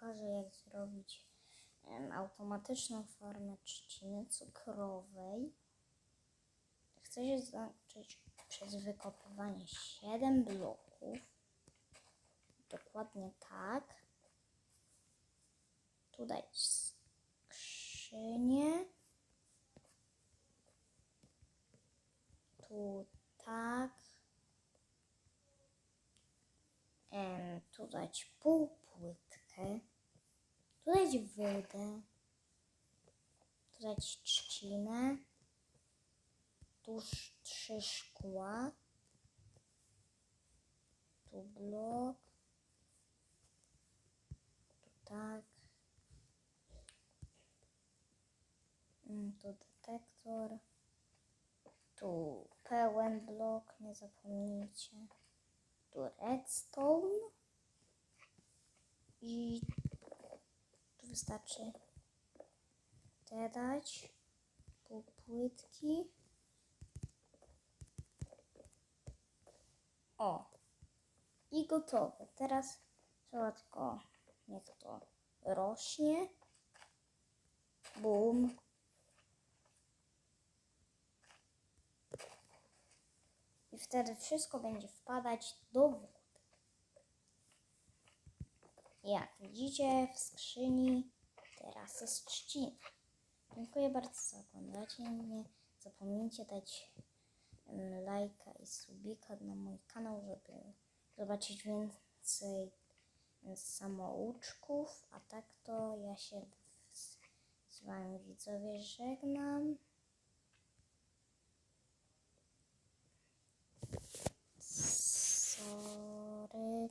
pokażę jak zrobić em, automatyczną farmę trzciny cukrowej. Chcę się zacząć przez wykopywanie 7 bloków. Dokładnie tak. Tu dać skrzynię. Tu tak. Tu dać półpłytkę. Tu dać wodę. Tu trzcinę. Tu trzy szkła. Tu blok. Tu tak. Mm, Tu detektor. Tu pełen blok, nie zapomnijcie. Tu redstone. I tu wystarczy te dać. Pół płytki. O. I gotowe. Teraz trzeba tylko niech to rośnie. Bum. I wtedy wszystko będzie wpadać do. Jak widzicie w skrzyni teraz jest trzcina. Dziękuję bardzo za oglądanie. Nie zapomnijcie dać lajka i subika na mój kanał, żeby zobaczyć więcej samouczków. A tak to ja się z wami widzowie żegnam. Sorry.